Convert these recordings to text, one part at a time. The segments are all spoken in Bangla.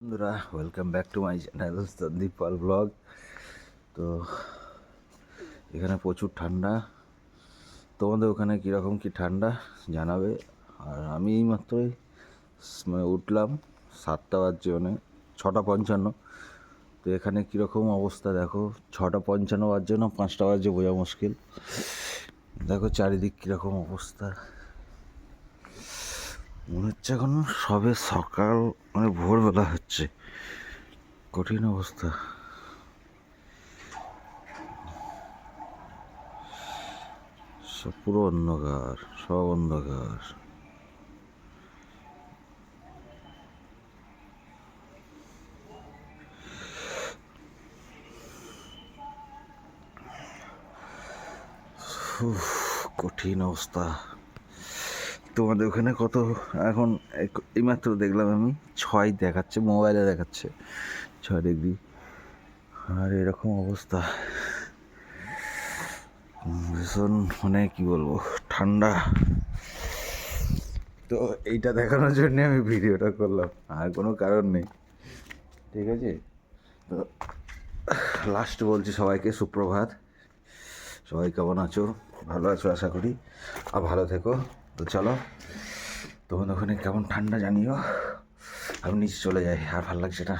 বন্ধুরা welcome back to my channel Sandeep Pal blog তো এখানে প্রচুর ঠান্ডা। তোমাদের ওখানে কীরকম কী ঠান্ডা জানাবে? আর আমি এই মাত্রই মানে উঠলাম সাতটা বাজছে মানে ছটা পঞ্চান্ন। তো এখানে কীরকম অবস্থা দেখো, ছটা পঞ্চান্ন বাজছে না, পাঁচটা বাজছে বোঝা মুশকিল। দেখো চারিদিক কীরকম অবস্থা। মনে হচ্ছে এখন সবে সকাল মানে ভোরবেলা হচ্ছে। কঠিন অবস্থা। সব পুরো অন্ধকার, সব অন্ধকার। কঠিন অবস্থা। তোমাদের ওখানে কত? এখন এইমাত্র দেখলাম আমি ছয় দেখাচ্ছে মোবাইলে দেখাচ্ছে। ছয় ডিগ্রি আর এরকম অবস্থা। ভীষণ মানে কি বলব, ঠান্ডা। তো এইটা দেখানোর জন্য আমি ভিডিওটা করলাম, আর কোনো কারণ নেই। ঠিক আছে? তো লাস্ট বলছি সবাইকে সুপ্রভাত। সবাই কেমন আছো? ভালো আছো আশা করি। আর ভালো থেকো। তো চলো। তোমাদের ওখানে কেমন ঠান্ডা জানিও। আমি নিচে চলে যাই, আর ভালো লাগছে না।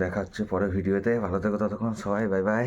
দেখা হচ্ছে পরে ভিডিওতে ভালো থেকো ততক্ষণ, সবাই বাই বাই